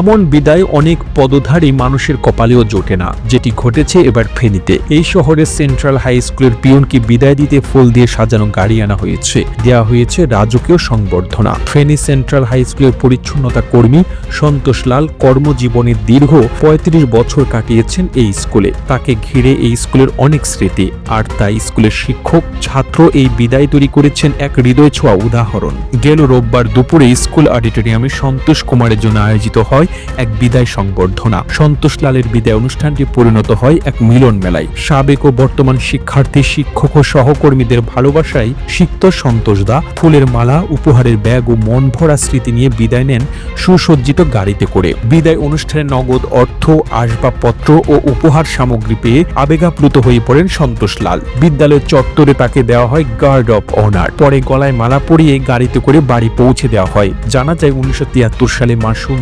এমন বিদায় অনেক পদধারী মানুষের কপালেও জোটে না, যেটি ঘটেছে এবার ফেনীতে। এই শহরের সেন্ট্রাল হাই স্কুলের পিয়নকে বিদায় দিতে ফুল দিয়ে সাজানো গাড়ি আনা হয়েছে। দেওয়া হয়েছে রাজকীয় সংবর্ধনা। ফেনী সেন্ট্রাল হাই স্কুলের পরিচ্ছন্নতা কর্মী সন্তোষ লাল কর্মজীবনের দীর্ঘ পঁয়ত্রিশ বছর কাটিয়েছেন এই স্কুলে। তাকে ঘিরে এই স্কুলের অনেক স্মৃতি। আর তাই স্কুলের শিক্ষক, ছাত্র এই বিদায় তৈরি করেছেন এক হৃদয় ছোঁয়া উদাহরণ। গেল রোববার দুপুরে স্কুল অডিটোরিয়ামে সন্তোষ কুমারের জন্য আয়োজিত হয় এক বিদায় সংবর্ধনা। সন্তোষ লালের বিদায় অনুষ্ঠানটি পরিণত হয় এক মিলন মেলায়। সাবেক ও বর্তমান শিক্ষার্থী, শিক্ষক ও সহকর্মীদের ভালোবাসায় সিক্ত সন্তোষ দা ফুলের মালা, উপহারের ব্যাগ ও মন ভরা স্মৃতি নিয়ে বিদায় নেন সুসজ্জিত গাড়িতে করে। বিদায় অনুষ্ঠানে নগদ অর্থ, আসবাবপত্র ও উপহার সামগ্রী পেয়ে আবেগাপ্লুত হয়ে পড়েন সন্তোষ লাল। বিদ্যালয়ের চত্বরে তাকে দেওয়া হয় গার্ড অফ অনার। পরে গলায় মালা পরিয়ে গাড়িতে করে বাড়ি পৌঁছে দেওয়া হয়। জানা যায় উনিশশো তিয়াত্তর সালে মাসুম